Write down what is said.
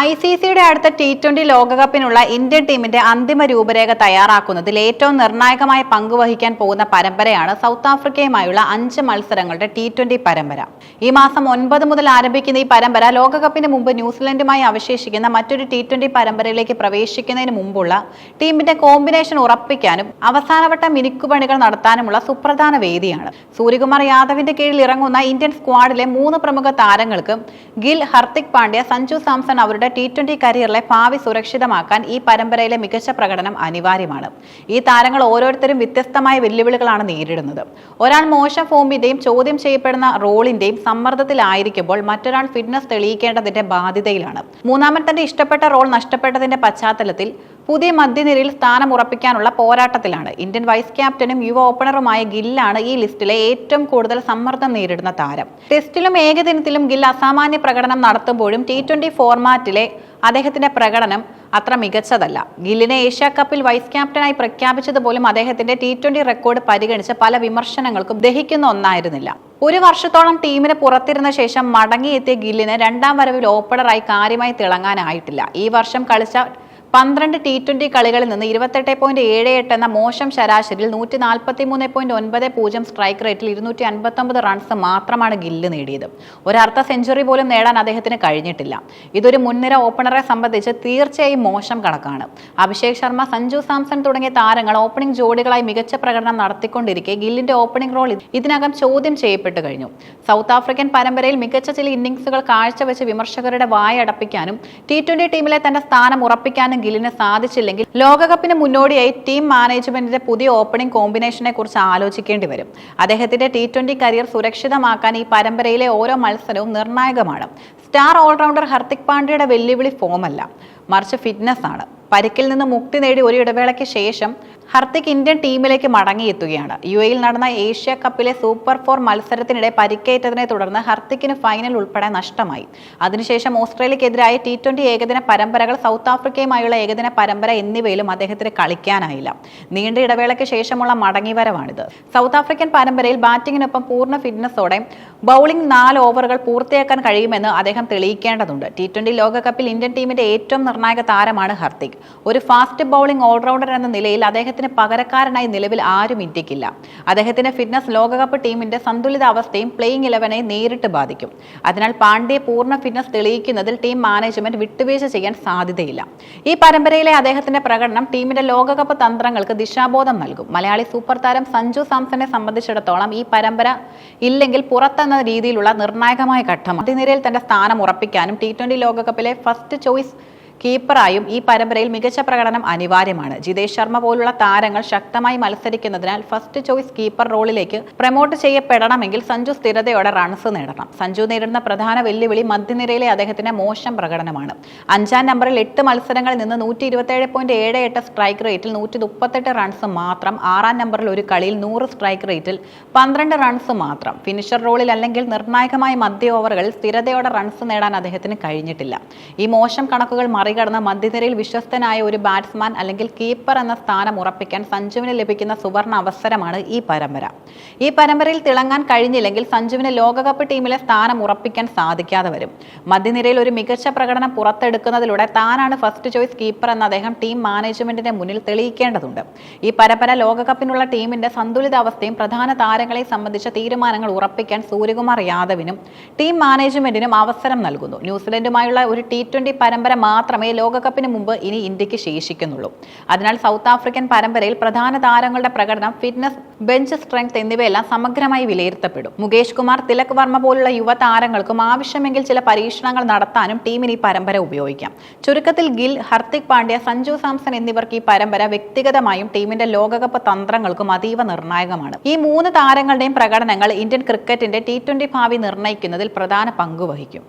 I C സിയുടെ അടുത്ത T twenty ലോകകപ്പിനുള്ള Indian ടീമിന്റെ അന്തിമ രൂപരേഖ തയ്യാറാക്കുന്നതിൽ ഏറ്റവും നിർണായകമായ പങ്ക് വഹിക്കാൻ പോകുന്ന പരമ്പരയാണ് സൗത്ത് ആഫ്രിക്കയുമായുള്ള അഞ്ച് മത്സരങ്ങളുടെ ടി ട്വന്റി പരമ്പര. ഈ മാസം ഒൻപത് മുതൽ ആരംഭിക്കുന്ന ഈ പരമ്പര ലോകകപ്പിന് മുമ്പ് ന്യൂസിലൻഡുമായി അവശേഷിക്കുന്ന മറ്റൊരു ടി ട്വന്റി പരമ്പരയിലേക്ക് പ്രവേശിക്കുന്നതിന് മുമ്പുള്ള ടീമിന്റെ കോമ്പിനേഷൻ ഉറപ്പിക്കാനും അവസാനവട്ട മിനുക്കുപണികൾ നടത്താനുമുള്ള സുപ്രധാന വേദിയാണ്. സൂര്യകുമാർ യാദവിന്റെ കീഴിൽ ഇറങ്ങുന്ന ഇന്ത്യൻ സ്ക്വാഡിലെ മൂന്ന് പ്രമുഖ താരങ്ങൾക്ക് ഗിൽ ഹർദിക് പാണ്ഡ്യ സഞ്ജു സാംസൺ അവരുടെ ടി ട്വന്റി കരിയറിലെ ഭാവി സുരക്ഷിതമാക്കാൻ ഈ പരമ്പരയിലെ മികച്ച പ്രകടനം അനിവാര്യമാണ്. ഈ താരങ്ങൾ ഓരോരുത്തരും വ്യത്യസ്തമായ വെല്ലുവിളികളാണ് നേരിടുന്നത്. ഒരാൾ മോശം ഫോമിന്റെയും ചോദ്യം ചെയ്യപ്പെടുന്ന റോളിന്റെയും സമ്മർദ്ദത്തിലായിരിക്കുമ്പോൾ മറ്റൊരാൾ ഫിറ്റ്നസ് തെളിയിക്കേണ്ടതിന്റെ ബാധ്യതയിലാണ്. മൂന്നാമൻ തന്റെ ഇഷ്ടപ്പെട്ട റോൾ നഷ്ടപ്പെട്ടതിന്റെ പശ്ചാത്തലത്തിൽ പുതിയ മധ്യനിരയിൽ സ്ഥാനം ഉറപ്പിക്കാനുള്ള പോരാട്ടത്തിലാണ്. ഇന്ത്യൻ വൈസ് ക്യാപ്റ്റനും യുവ ഓപ്പണറുമായ ഗില്ലാണ് ഈ ലിസ്റ്റിലെ ഏറ്റവും കൂടുതൽ സമ്മർദ്ദം നേരിടുന്ന താരം. ടെസ്റ്റിലും ഏകദിനത്തിലും ഗിൽ അസാമാന്യ പ്രകടനം നടത്തുമ്പോഴും ടി ട്വന്റി ഫോർമാറ്റിലെ അദ്ദേഹത്തിന്റെ പ്രകടനം അത്ര മികച്ചതല്ല. ഗില്ലിനെ ഏഷ്യ കപ്പിൽ വൈസ് ക്യാപ്റ്റനായി പ്രഖ്യാപിച്ചതുപോലും അദ്ദേഹത്തിന്റെ ടി ട്വന്റി റെക്കോർഡ് പരിഗണിച്ച് പല വിമർശനങ്ങൾക്കും ദഹിക്കുന്ന ഒന്നായിരുന്നില്ല. ഒരു വർഷത്തോളം ടീമിന് പുറത്തിരുന്ന ശേഷം മടങ്ങിയെത്തിയ ഗില്ലിന് രണ്ടാം വരവിൽ ഓപ്പണറായി കാര്യമായി തിളങ്ങാനായിട്ടില്ല. ഈ വർഷം കളിച്ച പന്ത്രണ്ട് ടി ട്വന്റി കളികളിൽ നിന്ന് ഇരുപത്തെട്ട് പോയിന്റ് ഏഴ് എട്ട് എന്ന മോശം ശരാശരിയിൽ നൂറ്റി നാൽപ്പത്തി മൂന്ന് പോയിന്റ് ഒൻപത് പൂജ്യം സ്ട്രൈക്ക് റേറ്റിൽ ഇരുന്നൂറ്റി അൻപത്തൊമ്പത് റൺസ് മാത്രമാണ് ഗില്ല് നേടിയത്. ഒരർത്ഥ സെഞ്ചുറി പോലും നേടാൻ അദ്ദേഹത്തിന് കഴിഞ്ഞിട്ടില്ല. ഇതൊരു മുൻനിര ഓപ്പണറെ സംബന്ധിച്ച് തീർച്ചയായും മോശം കണക്കാണ്. അഭിഷേക് ശർമ്മ സഞ്ജു സാംസൺ തുടങ്ങിയ താരങ്ങൾ ഓപ്പണിംഗ് ജോഡികളായി മികച്ച പ്രകടനം നടത്തിക്കൊണ്ടിരിക്കെ ഗില്ലിന്റെ ഓപ്പണിംഗ് റോൾ ഇതിനകം ചോദ്യം ചെയ്യപ്പെട്ടു കഴിഞ്ഞു. സൗത്ത് ആഫ്രിക്കൻ പരമ്പരയിൽ മികച്ച ചില ഇന്നിംഗ്സുകൾ കാഴ്ചവെച്ച് വിമർശകരുടെ വായടപ്പിക്കാനും ടി ട്വന്റി ടീമിലെ തന്റെ സ്ഥാനം ഉറപ്പിക്കാനും ഗില്ലിന് സാധിച്ചില്ലെങ്കിൽ ലോകകപ്പിന് മുന്നോടിയായി ടീം മാനേജ്മെന്റിന്റെ പുതിയ ഓപ്പണിംഗ് കോമ്പിനേഷനെ കുറിച്ച് ആലോചിക്കേണ്ടി വരും. അദ്ദേഹത്തിന്റെ ടി ട്വന്റി കരിയർ സുരക്ഷിതമാക്കാൻ ഈ പരമ്പരയിലെ ഓരോ മത്സരവും നിർണായകമാണ്. സ്റ്റാർ ഓൾറൗണ്ടർ ഹർദിക് പാണ്ഡ്യയുടെ വെല്ലുവിളി ഫോമല്ല മറിച്ച് ഫിറ്റ്നസ് ആണ്. പരിക്കിൽ നിന്ന് മുക്തി നേടി ഒരു ഇടവേളയ്ക്ക് ശേഷം ഹർദിക് ഇന്ത്യൻ ടീമിലേക്ക് മടങ്ങിയെത്തുകയാണ്. യു എയിൽ നടന്ന ഏഷ്യ കപ്പിലെ സൂപ്പർ ഫോർ മത്സരത്തിനിടെ പരിക്കേറ്റതിനെ തുടർന്ന് ഹർത്തിക്കിന് ഫൈനൽ ഉൾപ്പെടെ നഷ്ടമായി. അതിനുശേഷം ഓസ്ട്രേലിയക്കെതിരായ ടി ട്വന്റി ഏകദിന പരമ്പരകൾ സൗത്ത് ആഫ്രിക്കയുമായുള്ള ഏകദിന പരമ്പര എന്നിവയിലും അദ്ദേഹത്തിന് കളിക്കാനായില്ല. നീണ്ട ഇടവേളയ്ക്ക് ശേഷമുള്ള മടങ്ങിവരവാണിത്. സൗത്ത് ആഫ്രിക്കൻ പരമ്പരയിൽ ബാറ്റിംഗിനൊപ്പം പൂർണ ഫിറ്റ്നസോടെ ബൗളിംഗ് നാല് ഓവറുകൾ പൂർത്തിയാക്കാൻ കഴിയുമെന്ന് അദ്ദേഹം തെളിയിക്കേണ്ടതുണ്ട്. ടി ട്വന്റി ലോകകപ്പിൽ ഇന്ത്യൻ ടീമിന്റെ ഏറ്റവും നിർണായക താരമാണ് ഹർത്തിക് ഒരു ഫാസ്റ്റ് ബൗളിംഗ് ഓൾറൗണ്ടർ എന്ന നിലയിൽ അദ്ദേഹത്തിന് പകരക്കാരനായി നിലവിൽ ആരും ഇന്ത്യക്കില്ല അദ്ദേഹത്തിന്റെ ഫിറ്റ്നസ് ലോകകപ്പ് ടീമിന്റെ സന്തുലിത അവസ്ഥയും പ്ലേയിങ് ഇലവനെ നേരിട്ട് ബാധിക്കും. അതിനാൽ പാണ്ഡ്യ പൂർണ ഫിറ്റ്നസ് തെളിയിക്കുന്നതിൽ ടീം മാനേജ്മെന്റ് വിട്ടുവീഴ്ച ചെയ്യാൻ സാധ്യതയില്ല. ഈ പരമ്പരയിലെ അദ്ദേഹത്തിന്റെ പ്രകടനം ടീമിന്റെ ലോകകപ്പ് തന്ത്രങ്ങൾക്ക് ദിശാബോധം നൽകും. മലയാളി സൂപ്പർ താരം സഞ്ജു സാംസനെ സംബന്ധിച്ചിടത്തോളം ഈ പരമ്പര ഇല്ലെങ്കിൽ പുറത്തെന്ന രീതിയിലുള്ള നിർണായകമായ ഘട്ടം അതിനിരയിൽ തന്റെ സ്ഥാനം ഉറപ്പിക്കാനും ടി ട്വന്റി ലോകകപ്പിലെ ഫസ്റ്റ് ചോയ്സ് കീപ്പറായും ഈ പരമ്പരയിൽ മികച്ച പ്രകടനം അനിവാര്യമാണ്. ജിതേഷ് ശർമ്മ പോലുള്ള താരങ്ങൾ ശക്തമായി മത്സരിക്കുന്നതിനാൽ ഫസ്റ്റ് ചോയ്സ് കീപ്പർ റോളിലേക്ക് പ്രൊമോട്ട് ചെയ്യപ്പെടണമെങ്കിൽ സഞ്ജു സ്ഥിരതയോടെ റൺസ് നേടണം. സഞ്ജു നേരിടുന്ന പ്രധാന വെല്ലുവിളി മധ്യനിരയിലെ അദ്ദേഹത്തിന്റെ മോശം പ്രകടനമാണ്. അഞ്ചാം നമ്പറിൽ എട്ട് മത്സരങ്ങളിൽ നിന്ന് നൂറ്റി ഇരുപത്തേഴ് പോയിന്റ് ഏഴ് എട്ട് സ്ട്രൈക്ക് റേറ്റിൽ നൂറ്റി മുപ്പത്തെട്ട് റൺസ് മാത്രം ആറാം നമ്പറിൽ ഒരു കളിയിൽ നൂറ് സ്ട്രൈക്ക് റേറ്റിൽ പന്ത്രണ്ട് റൺസ് മാത്രം. ഫിനിഷർ റോളിൽ അല്ലെങ്കിൽ നിർണായകമായ മധ്യ ഓവറുകളിൽ സ്ഥിരതയോടെ റൺസ് നേടാൻ അദ്ദേഹത്തിന് കഴിഞ്ഞിട്ടില്ല. ഈ മോശം കണക്കുകൾ മറികടന്ന് മധ്യനിരയിൽ വിശ്വസ്തനായ ഒരു ബാറ്റ്സ്മാൻ അല്ലെങ്കിൽ കീപ്പർ എന്ന സ്ഥാനം ഉറപ്പിക്കാൻ സഞ്ജുവിന് ലഭിക്കുന്ന സുവർണ അവസരമാണ് ഈ പരമ്പര. ഈ പരമ്പരയിൽ തിളങ്ങാൻ കഴിഞ്ഞില്ലെങ്കിൽ സഞ്ജുവിന് ലോകകപ്പ് ടീമിലെ സ്ഥാനം ഉറപ്പിക്കാൻ സാധിക്കാതെ വരും. മധ്യനിരയിൽ ഒരു മികച്ച പ്രകടനം പുറത്തെടുക്കുന്നതിലൂടെ താനാണ് ഫസ്റ്റ് ചോയ്സ് കീപ്പർ എന്ന് അദ്ദേഹം ടീം മാനേജ്മെന്റിന്റെ മുന്നിൽ തെളിയിക്കേണ്ടതുണ്ട്. ഈ പരമ്പര ലോകകപ്പിനുള്ള ടീമിന്റെ സന്തുലിതാവസ്ഥയും പ്രധാന താരങ്ങളെ സംബന്ധിച്ച തീരുമാനങ്ങൾ ഉറപ്പിക്കാൻ സൂര്യകുമാർ യാദവിനും ടീം മാനേജ്മെന്റിനും അവസരം നൽകുന്നു. ന്യൂസിലൻഡുമായുള്ള ഒരു ടി പരമ്പര മാത്രമേ ലോകകപ്പിന് മുമ്പ് ഇനി ഇന്ത്യയ്ക്ക് ശേഷിക്കുന്നുള്ളൂ. അതിനാൽ സൗത്ത് ആഫ്രിക്കൻ പരമ്പരയിൽ പ്രധാന താരങ്ങളുടെ പ്രകടനം ഫിറ്റ്നസ് ബെഞ്ച് സ്ട്രെങ്ത് എന്നിവയെല്ലാം സമഗ്രമായി വിലയിരുത്തപ്പെടും. മുകേഷ് കുമാർ തിലക് വർമ്മ പോലുള്ള യുവ താരങ്ങൾക്കും ആവശ്യമെങ്കിൽ ചില പരീക്ഷണങ്ങൾ നടത്താനും ടീമിന് ഈ പരമ്പര ഉപയോഗിക്കാം. ചുരുക്കത്തിൽ ഗിൽ ഹർദിക് പാണ്ഡ്യ സഞ്ജു സാംസൺ എന്നിവർക്ക് ഈ പരമ്പര വ്യക്തിഗതമായും ടീമിന്റെ ലോകകപ്പ് തന്ത്രങ്ങൾക്കും അതീവ നിർണായകമാണ്. ഈ മൂന്ന് താരങ്ങളുടെയും പ്രകടനങ്ങൾ ഇന്ത്യൻ ക്രിക്കറ്റിന്റെ ടി ട്വന്റി ഭാവി നിർണയിക്കുന്നതിൽ പ്രധാന പങ്ക് വഹിക്കും.